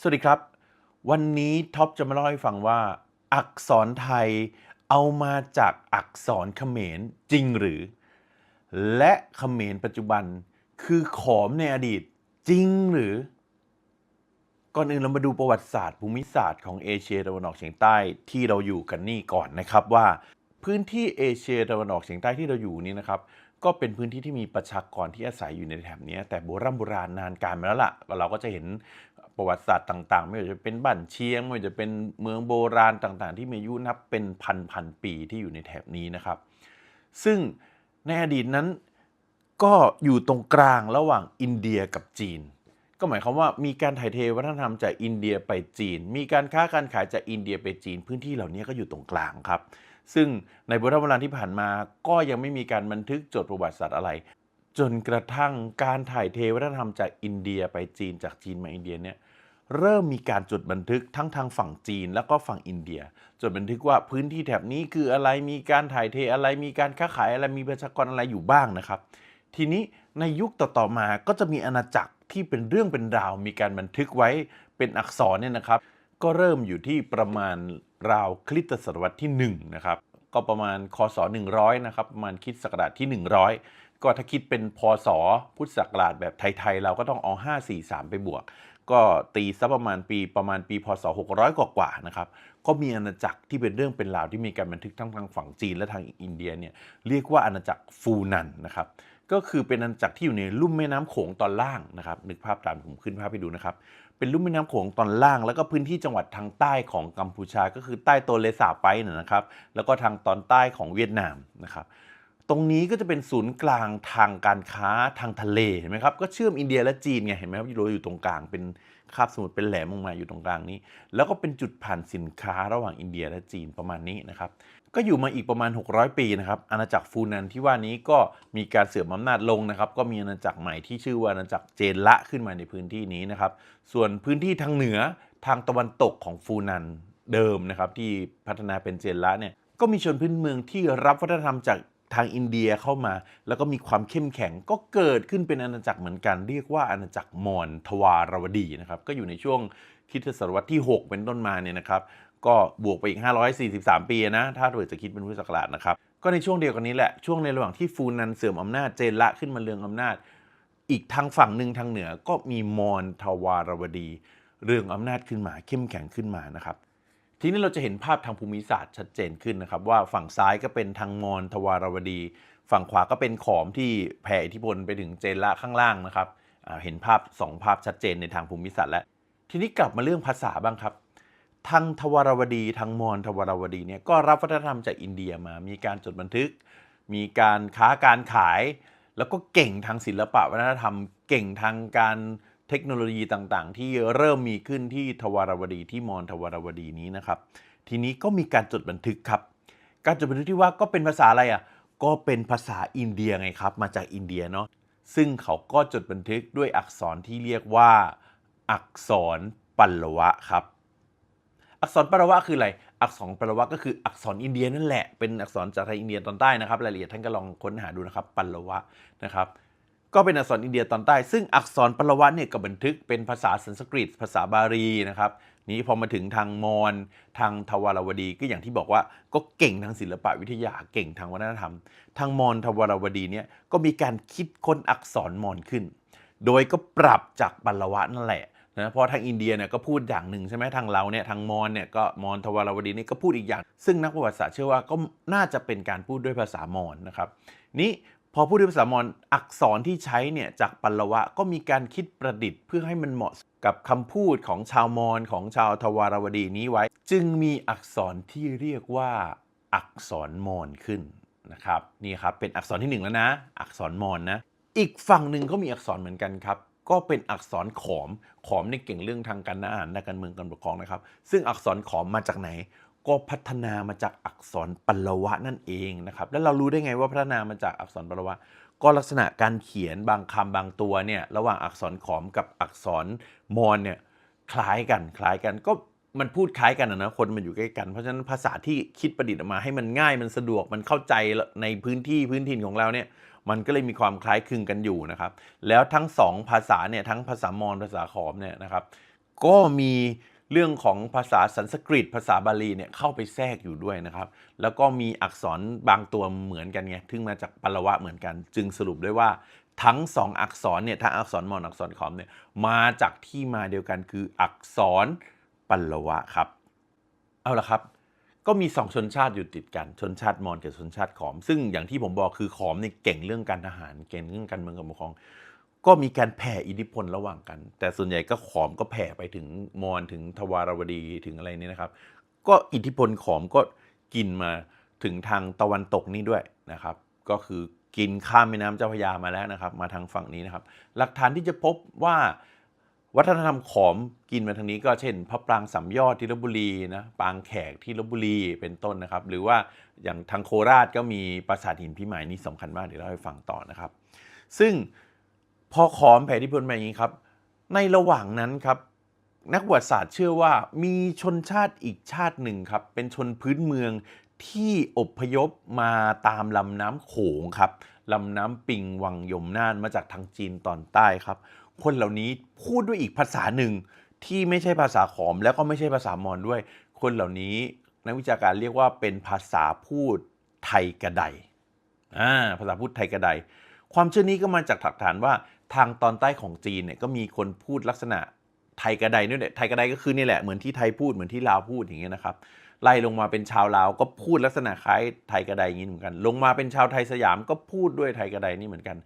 สวัสดีครับ วันนี้ท็อปจะมาเล่าให้ฟังว่า อักษรไทยเอามาจากอักษรเขมรจริงหรือ และเขมรปัจจุบันคือขอมในอดีตจริงหรือ ก่อนอื่นเรามาดูประวัติศาสตร์ภูมิศาสตร์ของเอเชียตะวันออกเฉียงใต้ที่เราอยู่กันนี่ก่อนนะครับว่า พื้นที่เอเชียตะวันออกเฉียงใต้ที่เราอยู่นี้นะครับ ก็เป็นพื้นที่ที่มีประชากรที่อาศัยอยู่ในแถบนี้แต่โบราณโบราณนานการมาแล้วล่ะ เราก็จะเห็นประวัติศาสตร์ต่าง ๆ ไม่ว่าจะเป็นบ้านเชียง ไม่ว่าจะเป็นเมืองโบราณต่างๆ ที่มีอายุนับเป็นพันพันๆปีที่อยู่ในแถบนี้นะครับ ซึ่งในอดีตนั้นก็อยู่ตรงกลางระหว่างอินเดียกับจีน ก็หมายความว่ามีการถ่ายเทวัฒนธรรมจากอินเดียไปจีน มีการค้าการขายจากอินเดียไปจีน พื้นที่เหล่านี้ก็อยู่ตรงกลางครับ ซึ่งในโบราณโบราณที่ผ่านมาก็ยังไม่มีการบันทึกจดประวัติศาสตร์อะไร จนกระทั่งการถ่ายเทวัฒนธรรมจากอินเดียไปจีนจากจีนมาอินเดียเนี่ยเริ่มมีการจดบันทึกทั้งทางฝั่งจีนแล้วก็ฝั่งอินเดีย จดบันทึกว่าพื้นที่แถบนี้คืออะไรมีการถ่ายเทอะไรมีการค้าขายอะไรมีประชากรอะไรอยู่บ้างนะครับ ทีนี้ในยุคต่อๆมาก็จะมีอาณาจักรที่เป็นเรื่องเป็นราว มีการบันทึกไว้เป็นอักษรเนี่ยนะครับ ก็เริ่มอยู่ที่ประมาณ ราวคริสตศตวรรษที่1นะครับก็ประมาณคศ100นะครับประมาณคิดศักราชที่ 100 ก็ถ้าคิดเป็นพศพุทธศักราชแบบไทยๆเราก็ต้องเอา543 ไปบวก ก็ตีซะประมาณปีประมาณปีพศ 600 กว่าๆนะครับก็มีอาณาจักรที่เป็นเรื่องเป็นราวที่มีการบันทึกทั้งทางฝั่งจีนและทางอินเดียเนี่ยเรียกว่าอาณาจักรฟูนันนะครับก็คือเป็นอาณาจักรที่อยู่ในลุ่มแม่น้ำโขงตอนล่างนะครับนึกภาพตามผมขึ้นภาพให้ดูนะครับ เป็นลุ่มแม่น้ำโขงตอนล่าง แล้วก็พื้นที่จังหวัดทางใต้ของกัมพูชา ก็คือใต้โตเลสาไปนะนะครับ แล้วก็ทางตอนใต้ของเวียดนามนะครับตรงนี้ก็จะเป็นศูนย์กลางทางการค้าทางทะเลเห็นไหมครับก็เชื่อมอินเดียและจีนไงเห็นไหมครับยูโรอยู่ตรงกลางเป็นคาบสมุทรเป็นแหลมลงมาอยู่ตรงกลางนี้ แล้วก็เป็นจุดผ่านสินค้าระหว่างอินเดียและจีนประมาณนี้นะครับ ก็อยู่มาอีกประมาณ 600 ปีนะครับอาณาจักรฟูนันที่ว่านี้ก็มีการเสื่อมอำนาจลงนะครับ ก็มีอาณาจักรใหม่ที่ชื่อว่าอาณาจักรเจนละขึ้นมาในพื้นที่นี้นะครับ ส่วนพื้นที่ทางเหนือทางตะวันตกของฟูนันเดิมนะครับ ที่พัฒนาเป็นเจนละเนี่ยก็มีชนพื้นเมืองที่รับวัฒนธรรมจากทางอินเดียเข้ามา แล้วก็มีความเข้มแข็งก็เกิดขึ้นเป็นอาณาจักรเหมือนกัน เรียกว่าอาณาจักรมอญทวารวดีนะครับก็อยู่ในช่วงคริสตศตวรรษที่ 6 เป็นต้นมาเนี่ยนะครับ ก็บวกไปอีก 543 ปีนะ ถ้าเกิดจะคิดเป็นพุทธศักราชนะครับ ก็ในช่วงเดียวกันนี้แหละ ช่วงในระหว่างที่ฟูนันเสื่อมอำนาจเจนละขึ้นมาเรืองอำนาจ อีกทางฝั่งหนึ่งทางเหนือก็มีมอญทวารวดี เรืองอำนาจขึ้นมาเข้มแข็งขึ้นมานะครับ ทีนี้เราจะเห็นภาพทางภูมิศาสตร์ชัดเจนขึ้นนะครับ ว่าฝั่งซ้ายก็เป็นทางมอญทวารวดี ฝั่งขวาก็เป็นขอมที่แผ่อิทธิพลไปถึงเจนละข้างล่างนะครับเห็นภาพสองภาพชัดเจนในทางภูมิศาสตร์แล้วทีนี้กลับมาเรื่องภาษาบ้างครับ ทางทวารวดีทางมอญทวารวดีเนี่ยก็รับวัฒนธรรมจากอินเดียมา มีการจดบันทึก มีการค้าการขาย แล้วก็เก่งทางศิลปะวัฒนธรรม เก่งทางการเทคโนโลยีต่างๆ ที่เริ่มมีขึ้นที่ทวารวดีที่มอญทวารวดีนี้นะครับ ทีนี้ก็มีการจดบันทึกครับ การจดบันทึกที่ว่าก็เป็นภาษาอะไรอะก็เป็นภาษาอินเดียไงครับ มาจากอินเดียเนาะซึ่งเขาก็จดบันทึกด้วยอักษรที่เรียกว่า อักษรปัลลวะครับ อักษรปารวะคืออะไร อักษรปารวะก็คืออักษรอินเดียนั่นแหละ เป็นอักษรจากไทางอินเดียตอนใต้นะครับรายละเอียดท่านก็ลองค้นหาดูนะครับปัลลวะนะครับ ก็เป็นอักษรอินเดียตอนใต้ ซึ่งอักษรปารวะเนี่ยก็บันทึกเป็นภาษาสันสกฤต ภาษาบาลีนะครับ นี้พอมาถึงทางมอญทางทวารวดีก็อย่างที่บอกว่าก็เก่งทางศิลปะวิทยาเก่งทางวัฒนธรรม ทางมอญทวารวดีเนี่ยก็มีการคิดค้นอักษรมอญขึ้น โดยก็ปรับจากปัลลวะนั่นแหละ นะเพราะทางอินเดียเนี่ยก็พูดอย่างหนึ่งใช่ไหมทางเราเนี่ยทางมอญเนี่ยก็มอญทวารวดีนี่ก็พูดอีกอย่าง ซึ่งนักประวัติศาสตร์เชื่อว่าก็น่าจะเป็นการพูดด้วยภาษามอญนะครับนี้พอพูดด้วยภาษามอญอักษรที่ใช้เนี่ยจากปัลลวะก็มีการคิดประดิษฐ์เพื่อให้มันเหมาะกับคำพูดของชาวมอญของชาวทวารวดีนี้ไว้ จึงมีอักษรที่เรียกว่าอักษรมอญขึ้นนะครับนี่ครับเป็นอักษรที่หนึ่งแล้วนะ อักษรมอญนะอีกฝั่งหนึ่งก็มีอักษรเหมือนกันครับ ก็เป็นอักษรขอม ขอมในเก่งเรื่องทางการอ่านและการเมืองการปกครองนะครับ ซึ่งอักษรขอมมาจากไหน ก็พัฒนามาจากอักษรปลวะนั่นเองนะครับ แล้วเรารู้ได้ไงว่าพัฒนามาจากอักษรปลวะ ก็ลักษณะการเขียนบางคำบางตัวเนี่ยระหว่างอักษรขอมกับอักษรมอญเนี่ยคล้ายกันคล้ายกันก็มันพูดคล้ายกันนะนะคนมันอยู่ใกล้กัน เพราะฉะนั้นภาษาที่คิดประดิษฐ์ออกมาให้มันง่ายมันสะดวกมันเข้าใจในพื้นที่พื้นถิ่นของเราเนี่ย มันก็เลยมีความคล้ายคลึงกันอยู่นะครับ แล้วทั้งสองภาษาเนี่ยทั้งภาษามอญภาษาขอมเนี่ยนะครับ ก็มีเรื่องของภาษาสันสกฤต ภาษาบาลีเนี่ยเข้าไปแทรกอยู่ด้วยนะครับ แล้วก็มีอักษรบางตัวเหมือนกันไงซึ่งมาจากปลวะเหมือนกัน จึงสรุปได้ว่าทั้งสองอักษรเนี่ยทั้งอักษรมอญอักษรขอมเนี่ยมาจากที่มาเดียวกันคืออักษรปลวะครับ เอาละครับ ก็มีสองชนชาติอยู่ติดกัน ชนชาติมอญกับชนชาติขอม ซึ่งอย่างที่ผมบอกคือขอมเนี่ยเก่งเรื่องการทหาร เก่งเรื่องการเมืองการปกครอง ก็มีการแผ่อิทธิพลระหว่างกัน แต่ส่วนใหญ่ก็ขอมก็แผ่ไปถึงมอญถึงทวารวดีถึงอะไรนี่นะครับ ก็อิทธิพลขอมก็กินมาถึงทางตะวันตกนี่ด้วยนะครับ ก็คือกินข้ามแม่น้ำเจ้าพระยามาแล้วนะครับ มาทางฝั่งนี้นะครับ หลักฐานที่จะพบว่า วัฒนธรรมขอมกินมาทางนี้ก็เช่น พระปรางสามยอดที่ลบบุรีนะปางแขกที่ลบบุรีเป็นต้นนะครับ หรือว่าอย่างทางโคราชก็มีปราสาทหินพิมายนี่สำคัญมากเดี๋ยวเราให้ฟังต่อนะครับ ซึ่งพอขอมแผ่ทธิพลมาอย่างนี้ครับ ในระหว่างนั้นครับนักประวัติศาสตร์เชื่อว่ามีชนชาติอีกชาติหนึ่งครับ เป็นชนพื้นเมือง ที่อพยพมาตามลำน้ำโขงครับลำน้ำปิงวังยมน่านมาจากทางจีนตอนใต้ครับ คนเหล่านี้พูดด้วยอีกภาษาหนึ่งที่ไม่ใช่ภาษาขอมแล้วก็ไม่ใช่ภาษามอญด้วย คนเหล่านี้นักวิชาการเรียกว่าเป็นภาษาพูดไทยกระไดอ่าภาษาพูดไทยกระไดความเชื่อนี้ก็มาจากหลักฐานว่าทางตอนใต้ของจีนเนี่ยก็มีคนพูดลักษณะไทยกระไดนี่แหละไทยกระไดก็คือนี่แหละเหมือนที่ไทยพูดเหมือนที่ลาวพูดอย่างเงี้ยนะครับ ไล่ลงมาเป็นชาวลาวก็พูดลักษณะคล้ายไทยกระไดอย่างนี้เหมือนกัน ลงมาเป็นชาวไทยสยามก็พูดด้วยไทยกระไดนี่เหมือนกัน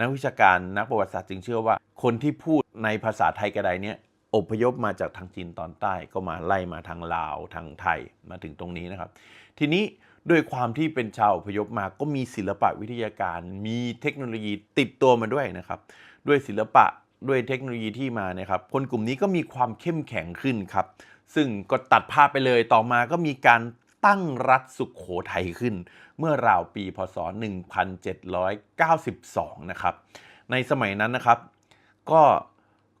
นักวิชาการนักประวัติศาสตร์จึงเชื่อว่า คนที่พูดในภาษาไทยกระไดเนี่ยอพยพมาจากทางจีนตอนใต้ก็มาไล่มาทางลาวทางไทยมาถึงตรงนี้นะครับ ทีนี้ด้วยความที่เป็นชาวอพยพมาก็มีศิลปะวิทยาการ มีเทคโนโลยีติดตัวมาด้วยนะครับ ด้วยศิลปะด้วยเทคโนโลยีที่มานี่ยครับ คนกลุ่มนี้ก็มีความเข้มแข็งขึ้นครับ ซึ่งก็ตัดภาพไปเลยต่อมาก็มีการตั้งรัฐสุขโขทัยขึ้น เมื่อราวปีพศ 1792 นะครับ ในสมัยนั้นนะครับ ก็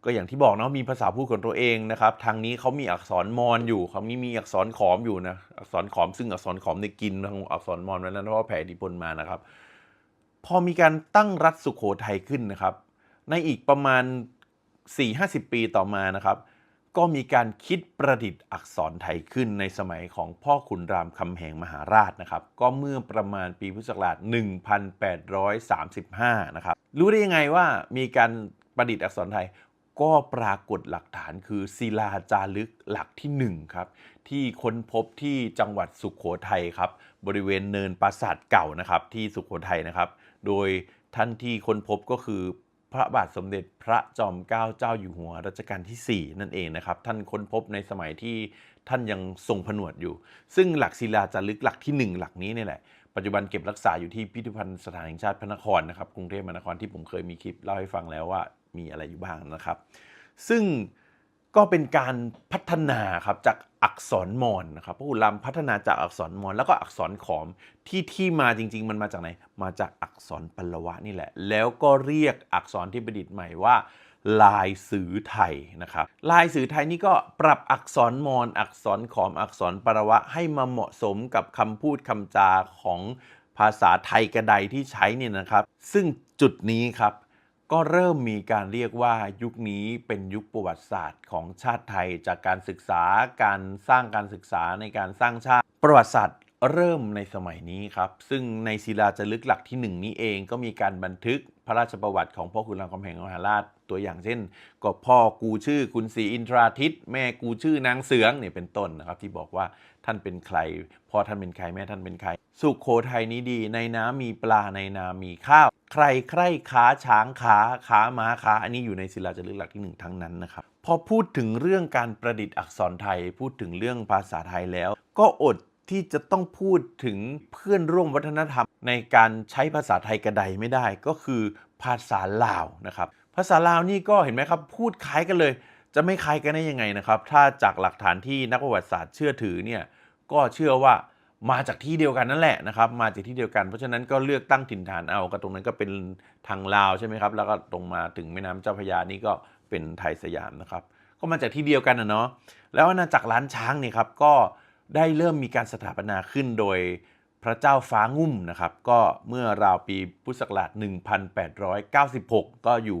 ก็อย่างที่บอกเนาะมีภาษาพูดของตัวเองนะครับ ทางนี้เขามีอักษรมอญอยู่คำนี้มีอักษรขอมอยู่นะอักษรขอมซึ่งอักษรขอมในกินทางอักษรมอญไว้แล้วเพราะแผ่อิทธิพลมานะครับ พอมีการตั้งรัฐสุขโขทัยขึ้นนะครับ ในอีกประมาณ 4-50 ปีต่อมานะครับ ก็มีการคิดประดิษฐ์อักษรไทยขึ้นในสมัยของพ่อขุนรามคำแหงมหาราชนะครับ ก็เมื่อประมาณปีพุทธศักราช 1835 นะครับ รู้ได้ยังไงว่ามีการประดิษฐ์อักษรไทย ก็ปรากฏหลักฐานคือศิลาจารึกหลักที่ 1 ครับ ที่ค้นพบที่จังหวัดสุขโขทัยครับ บริเวณเนินปราสาทเก่านะครับที่สุขโขทัยนะครับ โดยท่านที่ค้นพบก็คือ พระบาทสมเด็จพระจอมเกล้าเจ้าอยู่หัวรัชกาลที่ 4 นั่นเองนะครับ ท่านค้นพบในสมัยที่ท่านยังทรงผนวดอยู่ ซึ่งหลักศิลาจารึกหลักทีหนึ่1 หลักนี้นี่แหละ ปัจจุบันเก็บรักษาอยู่ที่พิพิธภัณฑ์สถานแห่งชาติพระนครนะครับกรุงเทพมหานครที่ผมเคยมีคลิปเล่าให้ฟังแล้วว่ามีอะไรอยู่บ้างนะครับ ซึ่ง ก็เป็นการพัฒนาครับจากอักษรมอญนะครับพระอุรามพัฒนาจากอักษรมอญแล้วก็อักษรขอมที่ที่มาจริง ๆ มันมาจากไหน มาจากอักษรปลวะนี่แหละ แล้วก็เรียกอักษรที่ประดิษฐ์ใหม่ว่าลายสือไทยนะครับลายสือไทยนี่ก็ปรับอักษรมอญอักษรขอมอักษรปลวะให้มาเหมาะสมกับคำพูดคำจาของภาษาไทยกระไดที่ใช้เนี่ยนะครับ ซึ่งจุดนี้ครับ ก็เริ่มมีการเรียกว่ายุคนี้เป็นยุคประวัติศาสตร์ของชาติไทย จากการศึกษาการสร้างการศึกษาในการสร้างชาติ ประวัติศาสตร์เริ่มในสมัยนี้ครับ ซึ่งในศิลาจารึกหลักที่หนึ่งนี้เองก็มีการบันทึกพระราชประวัติของพ่อขุนรามคำแหงมหาราช ตัวอย่างเช่น ก็พ่อกูชื่อคุณศรีอินทราทิตแม่กูชื่อนางเสืองเนี่ยเป็นต้นนะครับที่บอกว่าท่านเป็นใครพ่อท่านเป็นใครแม่ท่านเป็นใคร สุขโขทัยนี้ดี ในน้ำมีปลาในนามีข้าว ใครใครขาช้างขาขาม้าขาอันนี้อยู่ในศิลาจารึกหลักที่หนึ่งทั้งนั้นนะครับพอพูดถึงเรื่องการประดิษฐ์อักษรไทย พูดถึงเรื่องภาษาไทยแล้ว ก็อดที่จะต้องพูดถึงเพื่อนร่วมวัฒนธรรม ในการใช้ภาษาไทยกระไดไม่ได้ ก็คือภาษาลาวนะครับ ภาษาลาวนี่ก็เห็นไหมครับ พูดคล้ายกันเลย จะไม่คล้ายกันได้ยังไงนะครับ ถ้าจากหลักฐานที่นักประวัติศาสตร์เชื่อถือเนี่ยก็เชื่อว่ามาจากที่เดียวกันนั่นแหละนะครับมาจากที่เดียวกันเพราะฉะนั้นก็เลือกตั้งถิ่นฐานเอาก็ตรงนั้นก็เป็นทางลาวใช่ไหมครับแล้วก็ตรงมาถึงแม่น้ำเจ้าพระยานี่ก็เป็นไทยสยามนะครับ ก็มาจากที่เดียวกันนะเนาะแล้วอาณาจักรล้านช้างเนี่ยครับก็ได้เริ่มมีการสถาปนาขึ้นโดย พระเจ้าฟ้างุ่มนะครับ ก็เมื่อราวปีพุทธศักราช 1896 ก็อยู่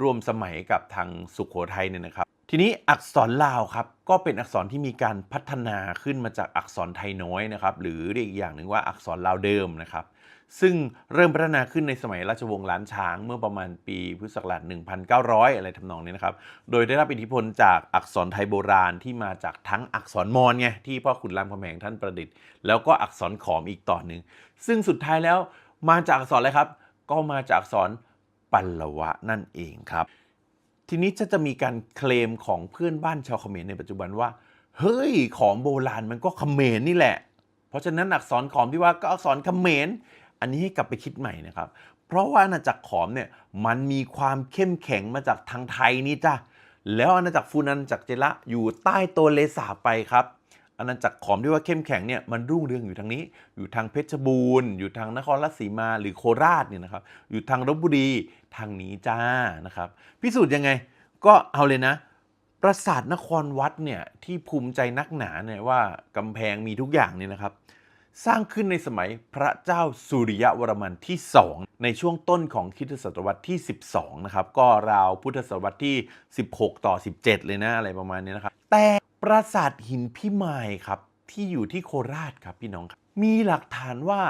ร่วมสมัยกับทางสุขโขทัยเนี่ยนะครับ ทีนี้อักษรลาวครับก็เป็นอักษรที่มีการพัฒนาขึ้นมาจากอักษรไทยน้อยนะครับ หรือเรียกอีกอย่างหนึ่งว่าอักษรลาวเดิมนะครับ ซึ่งเริ่มพัฒนาขึ้นในสมัยราชวงศ์ล้านช้างเมื่อประมาณปีพุทธศักราช 1900 อะไรทำนองนี้นะครับ โดยได้รับอิทธิพลจากอักษรไทยโบราณที่มาจากทั้งอักษรมอญไงที่พ่อขุนรามคำแหงท่านประดิษฐ์ แล้วก็อักษรขอมอีกต่อหนึ่ง ซึ่งสุดท้ายแล้วมาจากอักษรอะไรครับ ก็มาจากอักษรปัลลวะนั่นเองครับ ทีนี้จะจะมีการเคลมของเพื่อนบ้านชาวเขมรในปัจจุบันว่า เฮ้ย ของโบราณมันก็เขมรนี่แหละ เพราะฉะนั้นอักษรขอมที่ว่าก็อักษรเขมร อันนี้ให้กลับไปคิดใหม่นะครับ เพราะว่าอาณาจักรขอมเนี่ยมันมีความเข้มแข็งมาจากทางไทยนี่จ้ะแล้วอาณาจักรฟูนันจากรเจระอยู่ใต้ตัวเลสาไปครับอาณาจักรขอมที่ว่าเข้มแข็งเนี่ยมันรุ่งเรืองอยู่ทางนี้ อยู่ทางเพชรบูรณ์อยู่ทางนครราชสีมาหรือโคราชเนี่ยนะครับ อยู่ทางลบบุรีทางนี้จ้านะครับ พิสูจน์ยังไงก็เอาเลยนะ ปราสาทนครวัดเนี่ยที่ภูมิใจนักหนาเนี่ยว่ากำแพงมีทุกอย่างเนี่ยนะครับ สร้างขึ้นในสมัยพระเจ้าสุริยวรมันที่ 2 ในช่วงต้นของคริสตศตวรรษที่ 12 นะครับ ก็ราวพุทธศตวรรษที่ 16 ต่อ 17 เลยนะอะไรประมาณนี้นะครับ แต่ปราสาทหินพิมายครับ ที่อยู่ที่โคราชครับพี่น้องครับ มีหลักฐานว่า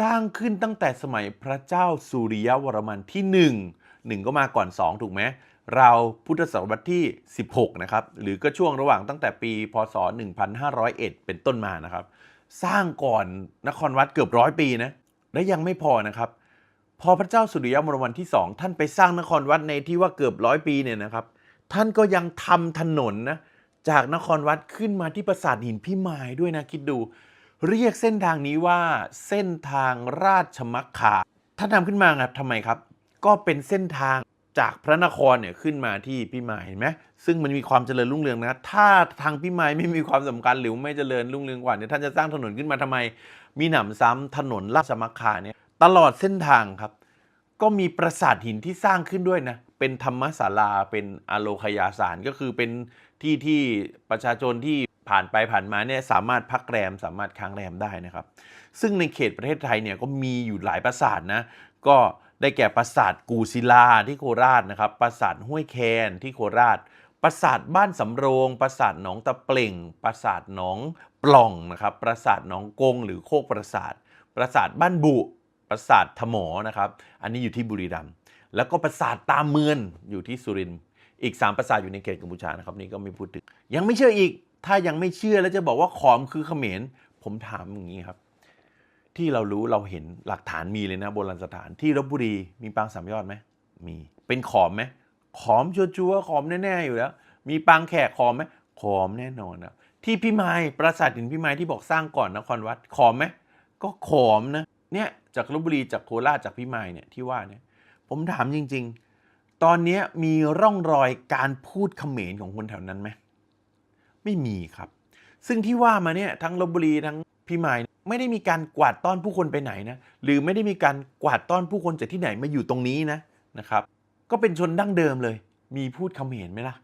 สร้างขึ้นตั้งแต่สมัยพระเจ้าสุริยวรมันที่ 1 1 ก็มาก่อน 2 ถูกไหมเราพุทธศตวรรษที่ 16 นะครับ หรือก็ช่วงระหว่างตั้งแต่ปี พศ 1501 เป็นต้นมานะครับ สร้างก่อนนครวัดเกือบร้อยปีนะและยังไม่พอนะครับ พอพระเจ้าสุริยมรมันที่สองท่านไปสร้างนครวัดในที่ว่าเกือบร้อยปีเนี่ยนะครับ ท่านก็ยังทำถนนนะจากนครวัดขึ้นมาที่ปราสาทหินพิมายด้วยนะคิดดู เรียกเส้นทางนี้ว่าเส้นทางราชมักขาท่านทำขึ้นมาครับทำไมครับ ก็เป็นเส้นทาง จากพระนครเนี่ยขึ้นมาที่พิมายเห็นไหมซึ่งมันมีความเจริญรุ่งเรืองนะ ถ้าทางพิมายไม่มีความสำคัญหรือไม่เจริญรุ่งเรืองกว่าเนี่ยท่านจะสร้างถนนขึ้นมาทำไม มีหนำซ้ำถนนราชมักคาเนี่ยตลอดเส้นทางครับ ก็มีปราสาทหินที่สร้างขึ้นด้วยนะ เป็นธรรมศาลาเป็นอโลคยาสารก็คือเป็นที่ที่ประชาชนที่ผ่านไปผ่านมาเนี่ยสามารถพักแรมสามารถค้างแรมได้นะครับ ซึ่งในเขตประเทศไทยเนี่ยก็มีอยู่หลายปราสาทนะก็ ได้แก่ปราสาทกูศิลาที่โคราชนะครับ ปราสาทห้วยแคนที่โคราช ปราสาทบ้านสำโรง ปราสาทหนองตะเปล่ง ปราสาทหนองปล่องนะครับ ปราสาทหนองกง หรือโคกปราสาท ปราสาทบ้านบุ ปราสาทถมอนะครับ อันนี้อยู่ที่บุรีรัมย์ แล้วก็ปราสาทตามเมือนอยู่ที่สุรินทร์ อีก 3 ปราสาทอยู่ในเขตกัมพูชานะครับนี่ก็ไม่พูดถึง ยังไม่เชื่ออีก ถ้ายังไม่เชื่อแล้วจะบอกว่าขอมคือเขมร ผมถามอย่างนี้ครับ ที่เรารู้เราเห็นหลักฐานมีเลยนะโบราณสถานที่ลบบุรีมีปางสามยอดไหมมีเป็นขอมไหมขอมชัวร์ๆขอมแน่ๆอยู่แล้ว มีปางแขกขอมไหมขอมแน่นอนครับที่พิมายปราสาทหินพิมายที่บอกสร้างก่อนนครวัดขอมไหมก็ขอมนะเนี่ยจากลบบุรีจากโคราชจากพิมายเนี่ยที่ว่าเนี่ยผมถามจริง ๆ ตอนนี้มีร่องรอยการพูดเขมรของคนแถวนั้นไหมไม่มีครับ ซึ่งที่ว่ามาเนี่ยทั้งลบบุรีทั้งพิมาย ไม่ได้มีการกวาดต้อนผู้คนไปไหนนะหรือไม่ได้มีการกวาดต้อนผู้คนจากที่ไหนมาอยู่ตรงนี้นะนะครับก็เป็นชนดั้งเดิมเลย มีพูดเขมรไหมล่ะ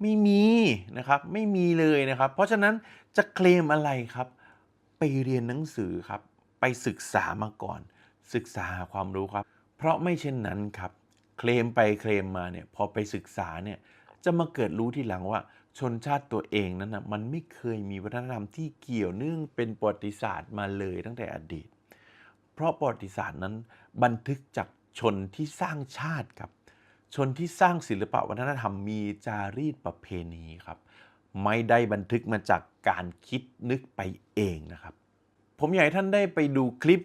ไม่มีนะครับ ไม่มีเลยนะครับ เพราะฉะนั้นจะเคลมอะไรครับ ไปเรียนหนังสือครับ ไปศึกษามาก่อน ศึกษาหาความรู้ครับ เพราะไม่เช่นนั้นครับ เคลมไปเคลมมาเนี่ย พอไปศึกษาเนี่ย จะมาเกิดรู้ทีหลังว่าชนชาติตัวเองนั้นนะมันไม่เคยมีวัฒนธรรมที่เกี่ยวเนื่องเป็นประวัติศาสตร์มาเลยตั้งแต่อดีต เพราะประวัติศาสตร์นั้นบันทึกจากชนที่สร้างชาติครับ ชนที่สร้างศิลปะวัฒนธรรมมีจารีตประเพณีครับ ไม่ได้บันทึกมาจากการคิดนึกไปเองนะครับ ผมอยากให้ท่านได้ไปดูคลิป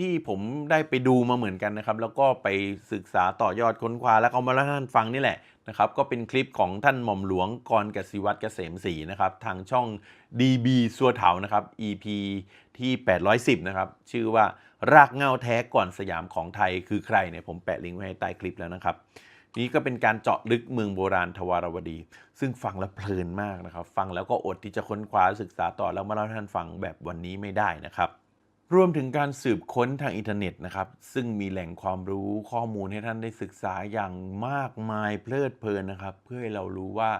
ที่ผมได้ไปดูมาเหมือนกันนะครับ แล้วก็ไปศึกษาต่อยอดค้นคว้าแล้วเอามาเล่าให้ท่านฟังนี่แหละนะครับก็เป็นคลิปของท่านหม่อมหลวงกรกสิวัตรเกษมศรีนะครับ ทางช่อง DB สัวเถานะครับ EP ที่ 810 นะครับ ชื่อว่ารากเงาแท้ก่อนสยามของไทยคือใครเนี่ยผมแปะลิงก์ไว้ให้ใต้คลิปแล้วนะครับ นี่ก็เป็นการเจาะลึกเมืองโบราณทวารวดี ซึ่งฟังแล้วเพลินมากนะครับ ฟังแล้วก็อดที่จะค้นคว้าศึกษาต่อแล้วมาเล่าให้ท่านฟังแบบวันนี้ไม่ได้นะครับ รวมถึงการสืบค้นทางอินเทอร์เน็ตนะครับ ซึ่งมีแหล่งความรู้ข้อมูลให้ท่านได้ศึกษาอย่างมากมายเพลิดเพลินนะครับ เพื่อให้เรารู้ว่า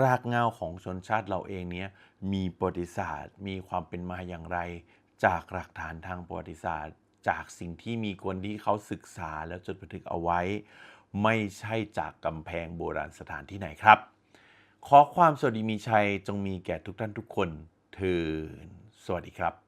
รากเหง้าของชนชาติเราเองเนี้ยมีประวัติศาสตร์ มีความเป็นมาอย่างไร จากหลักฐานทางประวัติศาสตร์ จากสิ่งที่มีคนที่เขาศึกษาแล้วจดบันทึกเอาไว้ ไม่ใช่จากกำแพงโบราณสถานที่ไหนครับ ขอความสวัสดีมีชัยจงมีแก่ทุกท่านทุกคนเทินสวัสดีครับ